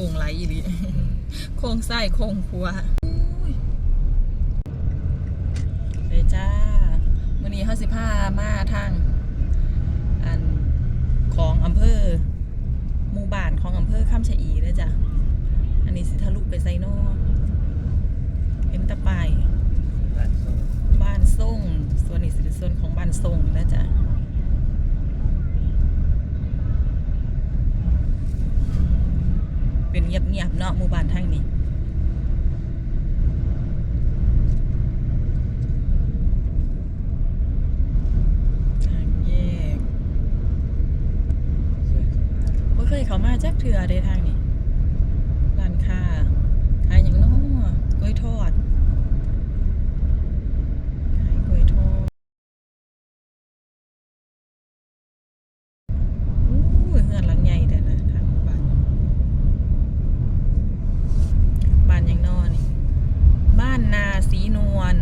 ค้งไหลอีหรือโค้งซ้ายโค้งขวาอุ้ยไปจ้ามื้อนี้เฮาสิพามาทางอันของอำเภอหมู่บ้านของอำเภอข้ามชะอีเด้อจ้ะ อันนี้สิทะลุไปไซโนเห็นแตะปายบ้านส้มบ้านส่งส่วนนี้สิเป็นส่วนของบ้านส่งนะจ๊ะ เป็นเงียบๆเนาะหมู่บ้านทางนี้ทางแยกเคยเข้ามาบ่เคยเข้ามาจักเทื่อเด้ทางนี้ร้านค้าขายหยังน้อกล้วยทอด ขายกล้วยทอดอู้ยเฮือนหลังใหญ่เด้อนะทางหมู่บ้านบ้านหยังนอนี่ บ้านนาสีนวล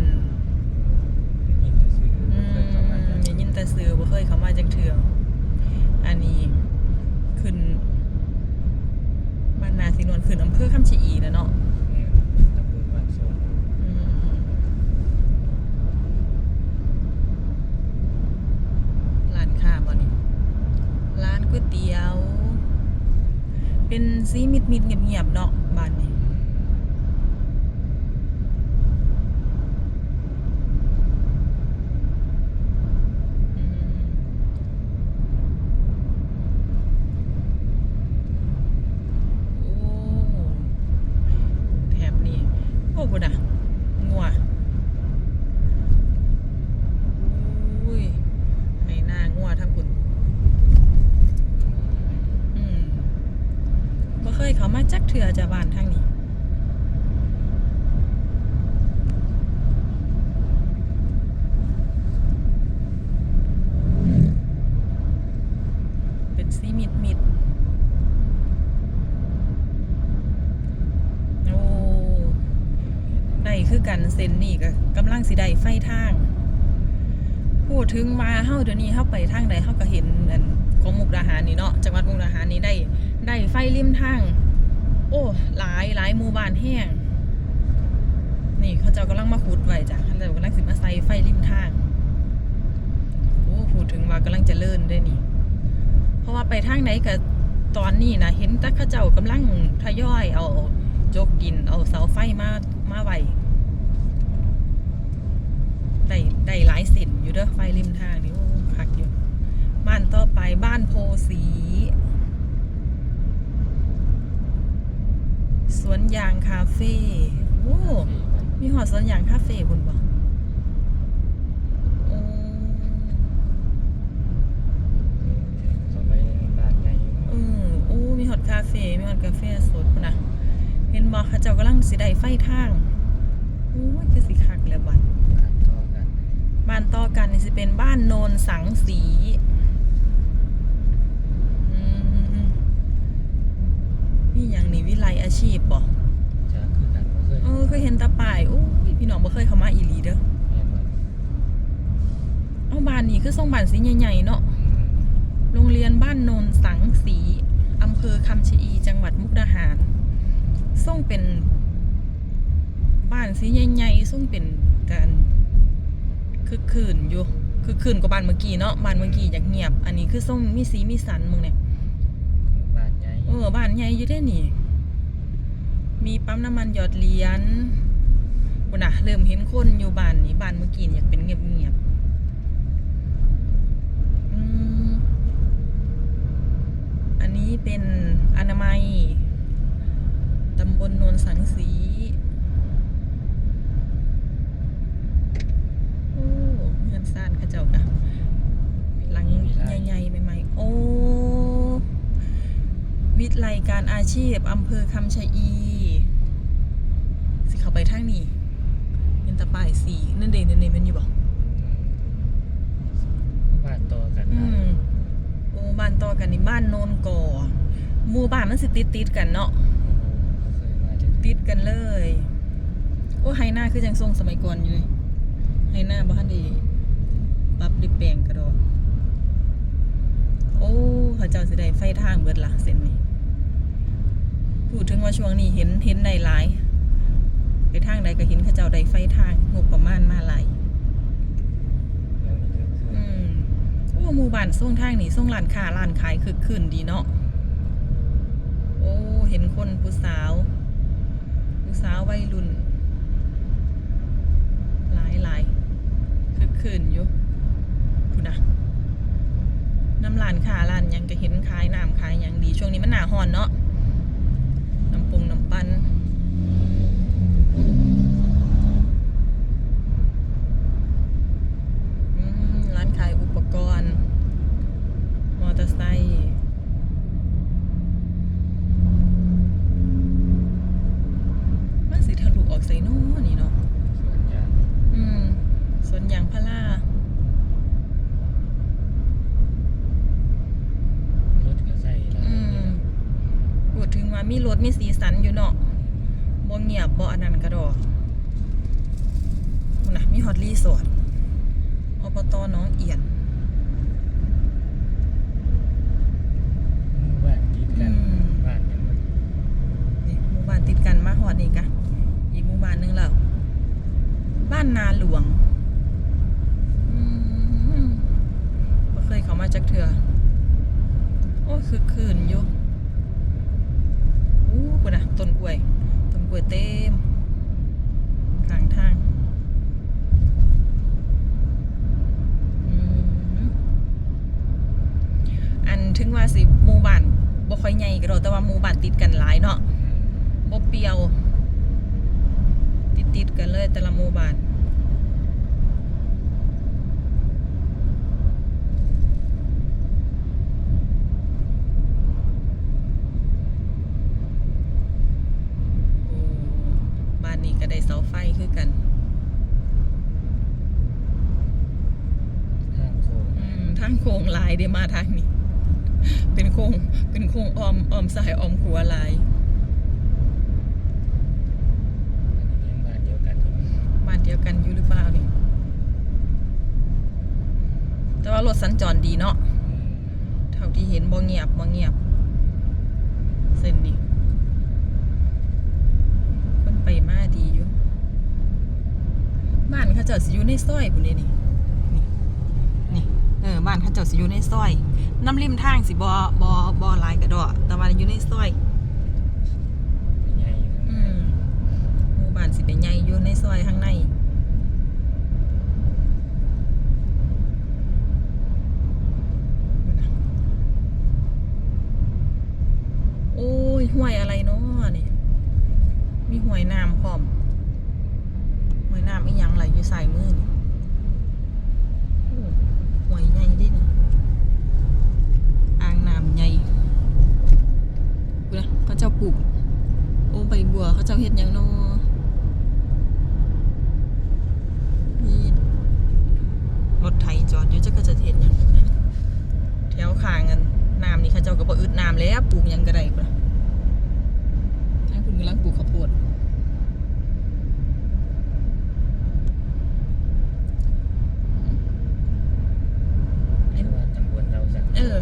ยินแต่ซื้อ อื เคยเข้ามาจาก มได้ยินแต่ซื้อบ่เคย เทื่ออันนี้ขึ้นบ้านนาสีนวลขึ้นอำเภอคำชะอีแล้วเนาะร้านส้มอืมร้านนี่ร้านก๋วยเตี๋ยว เป็นซีมิดมิดเงียบๆเนาะบ้านนี้อืมโอ้แถบนี้ โอ้บุญอะ งัวอุ้ยไห้หน้างัวทั้งคุณ อืมบ่เคยเขามา จะบ้านทางนี้เป็นสีมิดมิดโอ้ได้คือกันเซนนี่ก็กำลังสิได้ไฟทาง พูดถึงมาเฮาเดี๋ยวนี้เฮาไปทางใดเฮาก็เห็นอันของมุกดาหารนี่เนาะจังหวัดมุกดาหารนี่ได้ได้ไฟริมทาง โอ้หลายหลายหมู่บ้านแห้งนี่เขาเจ้ากำลังมาขุดไว้จ้ะเขาเจ้ากำลังสิมาใส่ไฟริมทางโอ้พูดถึงว่ากำลังจะเลิ่นด้วยนี่ เพราะว่าไปทางไหนก็ตอนนี้นะเห็นแต่เขาเจ้ากำลังทยอยเอาจกดินเอาเสาไฟมามาไว้ได้ได้หลายเส้นอยู่เด้อไฟริมทางนี่โอ้คักอยู่บ้านต่อไปบ้านโพสี สวนยางคาเฟ่โอ้มีหอดสวนยางคาเฟ่บุญบ่โอ้เข้าไปในบ้านใหญ่เออโอ้มีฮอตคาเฟ่มีฮอตกาแฟสดพุ่นนะเห็นบอกเขาเจ้ากำลังสิได้ไฟทางโอ้ยคือสิคักแล้วบัดบ้านต่อกันบ้านต่อกันนี่สิเป็นบ้านโนนสังสีอืม มีอย่างนี้วิไลอาชีพบ่จากคือกันบ่เคยเออเคยเห็นตาป่ายโอ้ยพี่น้องบ่เคยเข้ามาอีหลีเด้อแม่นบ่เอาบ้านนี้คือทรงบ้านสีใหญ่ๆเนาะโรงเรียนบ้านโนนสังสีอำเภอคำชะอีจังหวัดมุกดาหารส่งเป็น บ้านสีใหญ่ๆส่งเป็นการคึกคืนอยู่คึกคืนกว่าบ้านเมื่อกี้เนาะบ้านเมื่อกี้อยากเงียบ อันนี้คือส่งมีสีมีสันมึงเนี่ยบ้านใหญ่ เออบ้านใหญ่อยู่ได้นี่ มีปั๊มน้ำมันหยอดเหรียญบุนะเริ่มเห็นคนอยู่บ้านนี้บ้านเมื่อกี้อยากเป็นเงียบๆอืมอันนี้เป็นอนามัยตำบลโนนสังสีโอ้เงินซ่านข้าเจ้ากะหลังใหญ่ๆใหม่ๆโอ้ วิทยาลัยการอาชีพอำเภอคำชะอี สิเข้าไปทางนี้เห็นแตะป้ายสีนั่นเดนั่นเดมันอยู่บอกบ้านต่อกันอืมโอ้บ้านต่อกันนี่บ้านโนนก่อหมู่บ้านมันสิติดติดๆกันเนาะบ่เคยมาจากติดกันเลย โอ้ไฮหน้าคือจังทรงสมัยก่อนอยู่เลยไฮหน้าบ้านดีปรับไดิแปลงกระโดดโอ้เขาเจ้าสิได้ไฟทางเบิดละเส้นนี้ พูดถึงว่าช่วงนี้เห็นเห็นได้หลาย ไปทางใดก็เห็นเขาเจ้าได้ไฟทางงบประมาณมาหลายแล้วนี่ก็คืออืมโอ้หมู่บ้านส่งทางนี่ส่งร้านค้าร้านขายคึกคืนดีเนาะโอ้เห็นคนผู้สาวผู้สาววัยรุ่น หลายหลายคึกคืนอยู่พูดนะน้ำร้านค้าร้านหยังก็เห็นขายน้ำขายหยังดีช่วงนี้มันหนาฮ้อนเนาะ น้ำปงน้ำปันอืมร้านขายอุปกรณ์ มอเตอร์ไซค์มันสิทะลุออกใส่โน่นนี่เนาะ ส่วนยาง อืมสวนยางพารา รถก็ใส่ลาย อืมพูดถึงว่ามีรถมีสีสันอยู่เนาะบ่เงียบบ่อันนั้นกระดอกพูดนะมีฮอตรีสอร์ทอบตหน้องเอียน หมู่บ้านติดกัน อืม บ้านยังบ่ นี่หมู่บ้านติดกันมาฮอดนี่กะ อีกหมู่บ้านหนึงแล้ว บ้านนาหลวง อืมบ่เคยเข้ามาจักเทื่อโอ้คือคืนอยู่อู้ปุ่นน่ะต้นกล้วย ต้นกล้วยเต็มข้างทางอืมอันถึงว่าสิหมู่บ้านบ่ค่อยใหญ่ก็ดอกแต่ว่าหมู่บ้านติดกันหลายเนาะ อืม บ่เปรียว ติดติดๆกันเลยแต่ละหมู่บ้านโอ้บ้านนี้ก็ได้เสาไฟคือกัน ทางโค้ง อืมทางโค้งลายเดี๋ยวมาทางนี้ เป็นโค้งเป็นโค้งอ้อมอ้อมซ้ายอ้อมขวาลาย อันนี้ยังบ้านเดียวกันอยู่มั้ง บ้านเดียวกันอยู่หรือเปล่านี่แต่ว่ารถสัญจรดีเนาะ อืม เท่าที่เห็น บ่เงียบบ่เงียบ เส้นนี้คนไปมาดีอยู่ บ้านเขาเจ้าสิอยู่ในซอยพุ่นเด้นี่นี่ นี่ เออ บ้านเขาเจ้าสิอยู่ในซอย น้ำริมทางสิบ่บ่บ่หลายกระดอกแต่ว่าอยู่ในซอยใหญ่อยู่ข้างอืในมหมู่บ้านสิเป็นใหญ่อยู่ในซอยข้างใน โอ้ ยห้วยอะไรเนาะนี่ มีห้วยน้ำพร้อมห้วยน้ำอีหยังไหลอยู่ใสายมือนี่ห้วยใหญ่ดินี่อ่างน้ำใหญ่ดูนะเขาเจ้าปลูกโอ้ใบบัวเขาเจ้าเฮ็ดยังเนาะมีรถไถจอดอยู่จักก็จะเฮ็ดยังแถวข้างกันน้ำนี่เขาเจ้าก็บ่อึดน้ำแล้วปลูกยังก็ได้พุ่นะทางคุณกำลังปลูกข้าวโพด เรียกว่าตำบลเราสัก เออ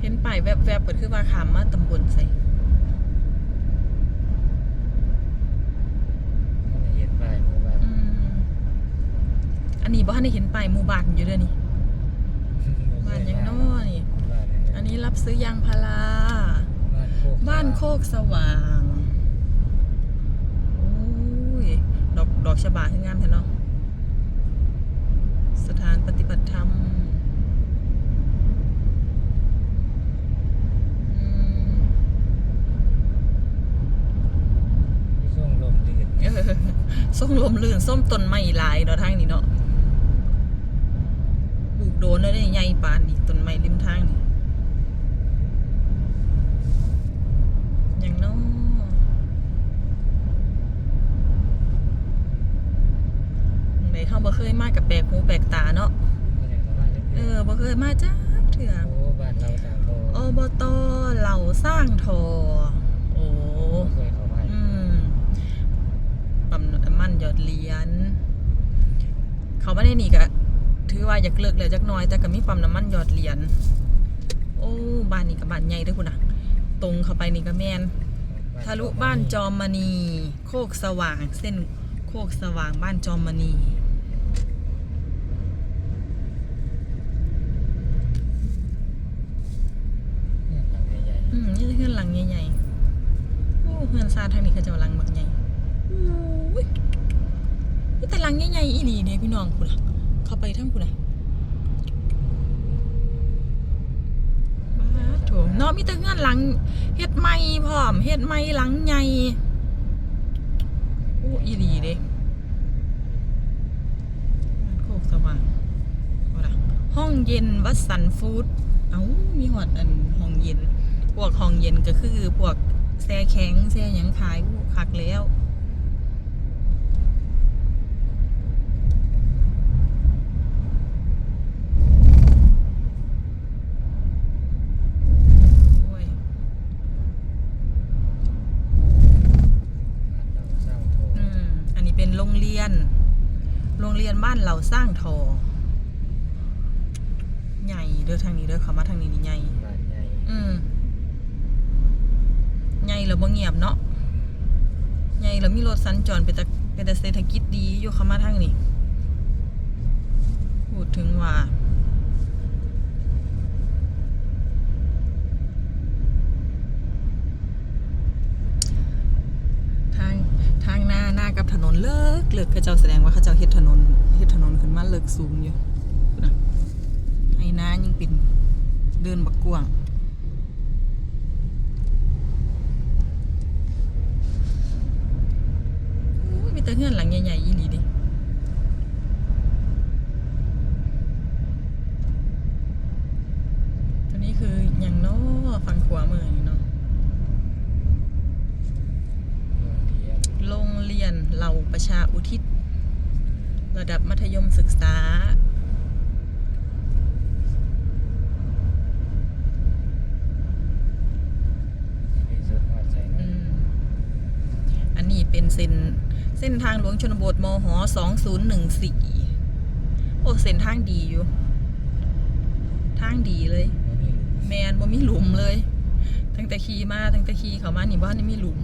เห็นป้ายแวบๆเปิด คือว่าขามมาตำบลใส่ก็ไม่เห็นป้ายหมู่บ้านอืมอันนี้บ่ทันได้เห็นป้ายหมู่บ้านอยู่เด้อนี่บ้านหยังน้อนี่ บ้านอันนี้รับซื้อยางพารา บ้านโคกบ้านโคกสว่างโอ้ย ดอกดอกชะบาคืองามแท้เนาะ สถานปฏิบัติธรรมอืม ที่ส่งลมลื่น เออ ส้มลมลื่นส้มต้นไม้หลายเนาะทางนี้เนาะปลูกโดนแล้วได้ใหญ่ปานนี่ต้นไม้ริมทางนี่อย่างน้อไหนเข้าบ่เคยมากับแปลกหูแปลกตาเนาะก็เลยเข้ามาจะเออบ่เคยมาจ้าเถื่อโอ้บ้านเราต่างโตอบตเหล่าสร้างทอโอ้ เคยเข้ามา อืมปั๊มน้ำมันหยอดเหรียญ เขาไม่ได้นี่ก็ถือว่าอยากเลิกเลยจักน้อย แต่ก็มีปั๊มน้ำมันหยอดเหรียญโอ้บ้านนี้กับบ้านใหญ่ด้วยคุณนะตรงเข้าไปนี่ก็แมนทะลุบ้านจอมมณี โคกสว่างเส้นโคกสว่างบ้านจอมมณีเนี่ยหลังใหญ่อืมนี่คือหลังใหญ่ๆโอ้เฮือนซาทางนี้เขาจะหลังบักใหญ่ นี่แต่ลังใหญ่ๆอีหลีเนี่ยพี่น้องคุณอะเข้าไปทั้งคุณอะบ้าโถเนาะมีแต่เฮือนหลังเฮ็ดใหม่พร้อมเฮ็ดใหม่หลังใหญ่โอ้อีหลีเด้โคกสว่างห้องเย็นวัดสันฟู้ดเอ้ามีหอดอันห้องเย็น พวกห้องเย็นก็คือพวกแซ่แข็งแซ่ยังขายอู้คักแล้ว โอ้ย ๆเราสร้างโท อืม อันนี้เป็นโรงเรียน โรง เรียนบ้านเราสร้างทอใหญ่เด้อทางนี้เด้อเขามาทางนี้นี่ใหญ่บ้านใหญ่อืมใหญ่แล้วบ่เงียบเนาะใหญ่แล้วมีรถสัญจรเป็นแต่เป็นแต่เศรษฐกิจดีอยู่เขามาทางนี้พูดถึงว่า ทางทางหน้าห นเลิกเลิกเขาเจ้าแสดงว่าเขาเจ้าเฮ็ดถนนเฮ็ดถนนขึ้นมาเลิกสูงอยู่นะให้น้ายังเป็นเดินบักกวางมีแต่เฮือนหลังใหญ่ๆอีหลีดิตัวนี้คืออย่างน้อฝั่งขวามือนี่เนาะ โรงเรียนโรงเรียนเหล่าประชาอุทิศ ระดับมัธยมศึกษาที่สุดหอดใส่อืนะมอันนี้เป็นเส้นเส้นทางหลวงชนบทมหสองศูนย์หนึ่งสี่โอ้ เส้นทางดีอยู่ ทางดีเลยบ่มีหลุมแมนบ่มีหลุมเลย ตั้งแต่ขี่มา ตั้งแต่ขี่เขามานี่บ้านนี่มีหลุม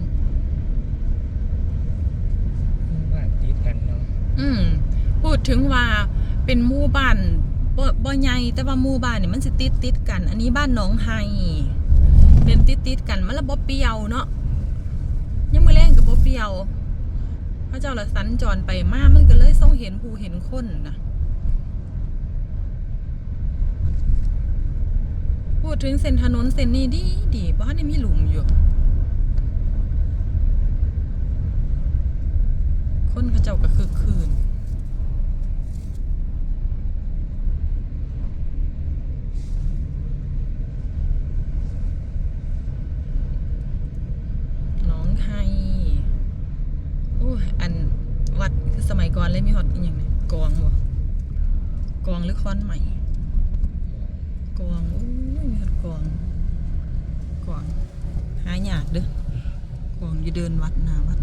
บ้านติดกันเนาะ อืมพูดถึงว่าเป็นหมู่บ้านบ่บ่ใหญ่แต่ว่าหมู่บ้านนี่มันสิติดติดกัน อันนี้บ้านหนองไฮเป็นติดติดกันมันละบ่เปรียวเนาะยังมือแรงกับบ่เปรียว พระเจ้าละสัญจรไปมามันก็เลยส่งเห็นผู้เห็นคนนะพูดถึงเส้นถนนเส้นนี้ดีดีบ้านนี่มีหลุมอยู่ คนเขาเจ้าก็คือคืนน้องไฮโอ้อันวัดคือสมัยก่อนเลยมีฮอตอีกอย่างเนี่ยกองบ่กองหรือค้อนใหม่กองโอ้มีฮอตกองกองหายากเด้อกองอยู่เดินวัดหนาวัด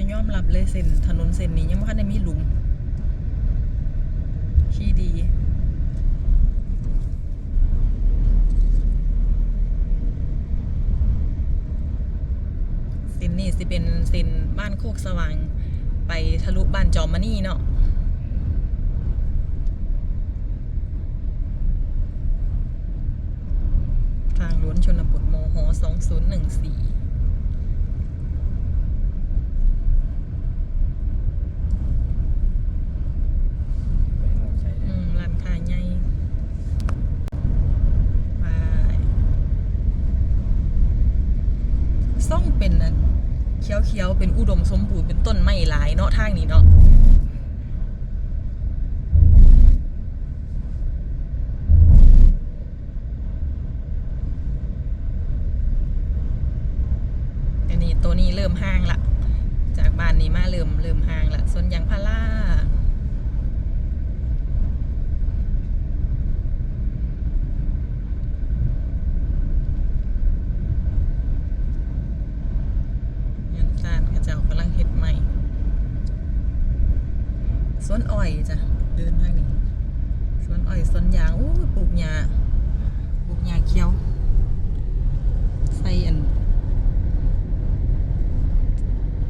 จะยอมรับเลยเส้นถนนเส้นนี้ยังไม่คันได้มีหลุมขี้ดีเส้นนี้สิเป็นเส้นบ้านโคกสว่าง ไปทะลุบ้านจอมมานี่เนาะทางล้วนชนบทมห2014ไปหอดใส่ อื นะ มร้านค้าใหญ่ไปส่งเป็นอันเขียวๆ เป็นอุดมสมบูรณ์เป็นต้นไม้หลายเนาะทางนี้เนาะอันนี้ตัวนี้ เริ่มห่างละจากบ้านนี้มาเริ่มเริ่มห่างละส่วนยางพารา เดินทางนี้สวนอ้อยสวนยางอู้ปลูกหญ้าปลูกหญ้าเขียว ใส่อัน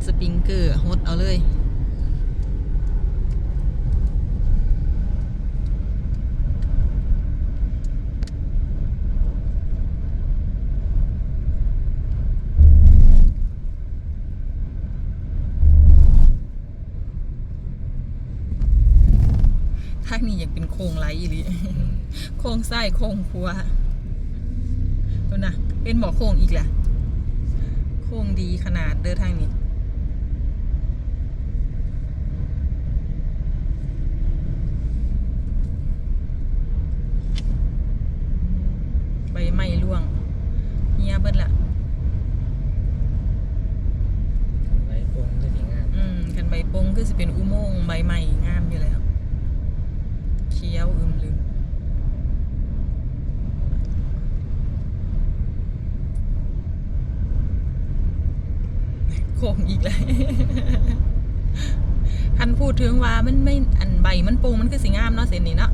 สปริงเกอร์ฮดเอาเลย ทางนี้อยากเป็นโครงไหลอีหลีโครงไส้โครงครัวดูนะเป็นหมอโครงอีกแหละโครงดีขนาดเด้อทางนี้ใบไม้ร่วงเฮียเบิดละไว้ปรุงก็สีงามอืมกันใบปงก็จะเป็นอุโมงค์ใบใหม่งามอยู่แล้ว เขียวอึมลึมโค้งอีกเลยคันพูดถึงว่ามันไม่อันใบมันปงมันคือสีงามเนาะเส้นนี้เนาะ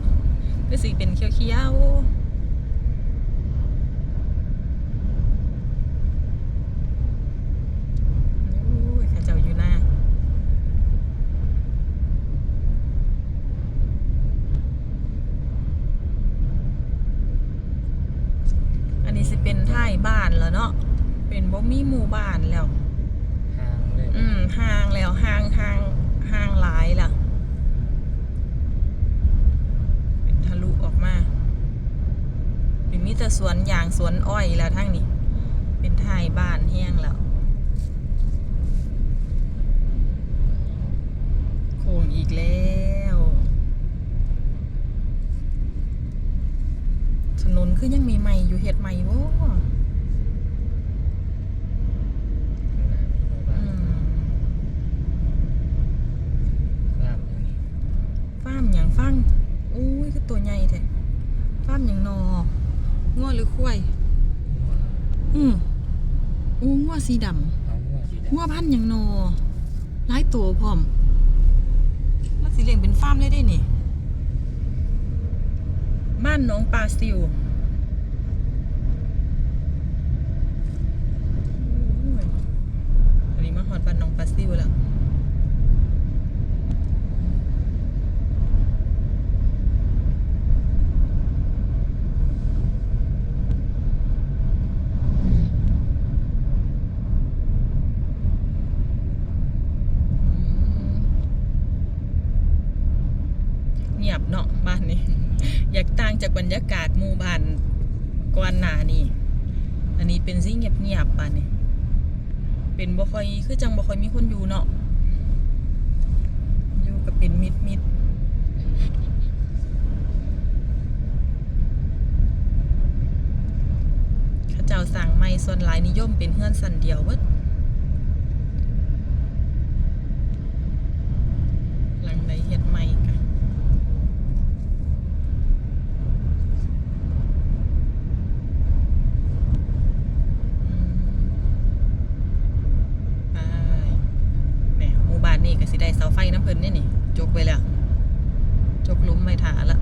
คือสีเป็นเขียวๆโอ้ยข้าเจ้าอยู่หน้า อันนี้สิเป็นท้ายบ้านแล้วเนาะ เป็นบ่มีหมู่บ้านแล้ว ห้างเลย อืมห่างแล้วห่างห่างห่างหลายล่ะ เป็นทะลุออกมา เป็นมีแต่ สวนยางสวนอ้อยแล้วทั้งนี้ เป็นท้ายบ้านแห้งแล้วโค้งอีกแล้ว ถนนคือยังมีใหม่อยู่เฮ็ดใหม่บ่ข้างหน้ามีหมู่บ้าอืนมบ้านอย่างนี้ฟาร์มหยังฟังอุ้ยคือตัวใหญ่แท้ฟาร์มหยังนอ ง้อหรือควายอืมอู้ง้อสีดำเอาหัวสีดง้อพันธุ์หยังนอหลายตัวพร้อมแล้วสิเลี้ยงเป็นฟาร์มเลยได้นี่บ้านน้องปลาซิวอุ้ยอันนี้มาฮอดบ้านน้องปลาซิวแล้ว เงียบเนาะบ้านนี้ อยากต่างจากบรรยากาศหมู่บ้านก่อนหน้านี่ อันนี้ เป็นสิ่งเงียบๆบ้านนี่เป็นบ่ค่อยคือจังบ่ค่อยมีคนอยู่เนาะอยู่ก็เป็นมิดมิดข้าเจ้าสั่งไม่ส่วนหลายนิยมเป็นเฮือนสันเดียวเว้หลังใดเฮ็ดใหม่กะ ไปแหมหมู่บ้านนี่ก็สิได้เสาไฟน้ำเพิ่นนี่นี่ จกไปแล้ว จกหลุมไม่ถาละ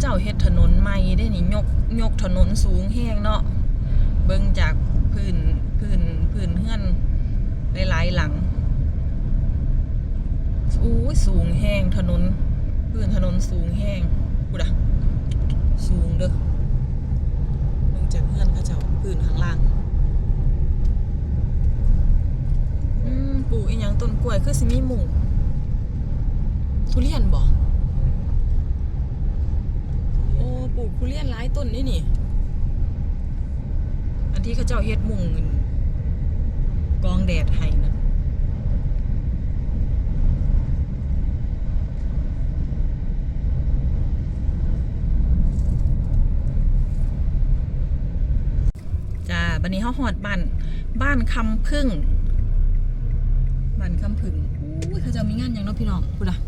เจ้าเฮ็ดถนนใหม่ได้นี่ยกยกถนนสูงแห้งเนาะเบิ่งจากพื้นพื้นพื้นเฮือนหลายๆหลังอู้สูงแห้งถนนพื้นถนนสูงแห้งกูดะสูงเด้อเบิ่งจากเฮือนเขาเจ้าพื้นข้างล่างอืมปลูกอีหยังต้นกล้วยคือสิมีหมู่ทุเรียนบ่โอ้ ปลูกทุเรียนหลายต้นนี่นี่ อันที่เขาเจ้าเฮ็ดมุงนั่นกองแดดให้นั่นจ้าบันนี้เฮาฮอดบ้าน บ้านคำพึ่งบ้านคำพึ่งอุ้ยเขาจะมีงานยังเนาะพี่น้องพูดอะ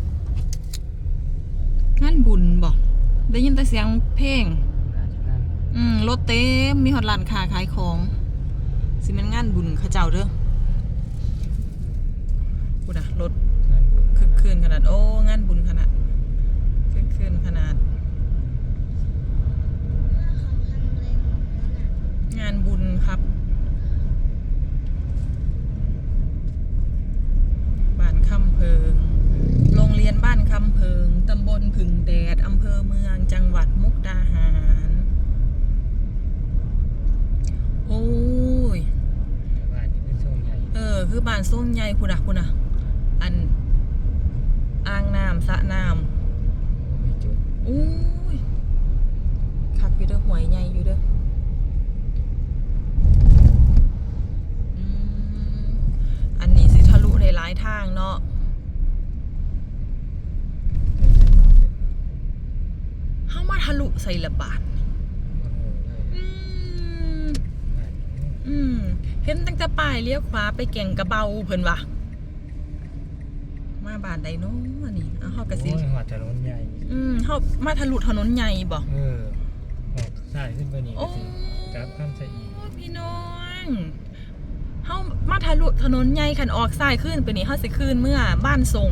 งานบุญบ่ ได้ยินแต่เสียงเพลงน่าจะงามอืมรถเต็มมีฮอดร้านค้าขายของ สิเป็นงานบุญเขาเจ้าเด้อพูดอะรถงานคืนขนาด โอ้งานบุญขนาดคืนคืนขนาด งานบุญครับบ้านคำเพิง โรงเรียนบ้านคำเพิง ตำบลผึ่งแดด อำเภอเมือง จังหวัดมุกดาหาร โอ้ยบ้านนี้เป็นช่วงใหญ่เออ คือบ้านส้มใหญ่คุณอะคุณอะอันอ่างน้ำสระน้มีจุดำอุ้ยคักอยู่เด้อหวยใหญ่อยู่เด้ออืมอันนี้สิทะลุได้หลายทางเนาะ เฮามาทะลุใส่ละบาท อืม อืม เห็นตั้งแต่ป้ายเลี้ยวขวาไปแก่งกระเบาเพิ่นว่ะมาบานใดเนาะอันนี้เอาเฮากะสิโอ้ยหัวถนนใหญ่อืมเฮามาทะลุถนนใหญ่บ่เออออกซ้ายขึ้นไปนี่โอ้ก็สิกลับข้ามสะอีพี่น้องเฮามาทะลุถนนใหญ่คันออกซ้ายขึ้นไปนี่เฮาสิขึ้นเมื่อบ้านทรง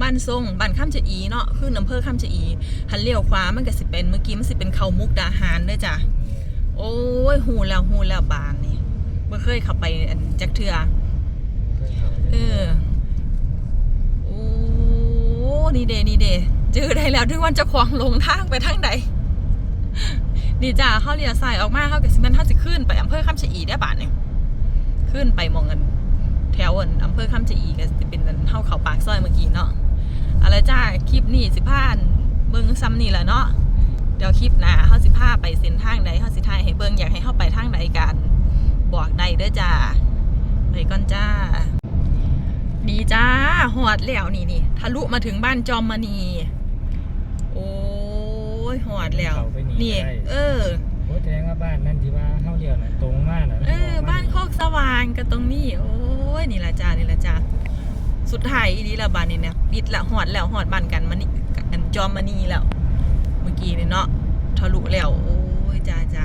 บ้านทรงบ้านข้ามจะอีเนาะขึ้นอำเภอข้ามจะอีหันเลี้ยวขวามันก็สิเป็นเมื่อกี้มันสิเป็นเขามุกดาหารเด้อจ้ะเนี่ยโอ้ยหูแล้วหูแล้วบานนี่ บ่เคยเข้าไปอันจักเทื่อเคยเข้าเออโอ้นี่เดนี่เดเจอได้แล้วถึงวันเจะควงลงทางไปทางใดนี่จ้าเขาเลียวซ้ายออกมาเขากับสิแมันเขาสิขึ้นไปอำเภอคำชะอีได้บาทเนี่ยขึ้นไปมองกันแถวอันอำเภอคำชะอีก็จะเป็นอันเท่าเขาปากซอยเมื่อกี้เนาะอะไรจ้าคลิปนี้สิพานเบิ้งซ้ำนี่แหละเนาะเดี๋ยวคลิปหน้าเขาสิพาไปเส้นทางใดเขาสิทายให้เบิ้งอยากให้เข้าไปทางใดกัน บอกใดเด้อจ้าไปก่อนจ้า นี่จ้าหอดแล้วนี่นี่ทะลุมาถึงบ้านจอมมณี โอ้ยหอดแล้ว เข้าไปนี่นี่ได้ เออ โอ้ยแสดงว่าบ้านนั่นที่ว่าเข้าเดียวน่ะตรงมากน่ะเออ บ้านโคกสว่างก็ตรงนี้ โอ้ยนี่ละจ้านี่ละจ้าสุดท้ายอีนี้ละบ้านนี่เนี่ยปิดละหอดแล้วหอดบ้านกันมานี่กันจอมมณีแล้ว เมื่อกี้นี่เนาะทะลุแล้ว โอ้ยจ้าจ้า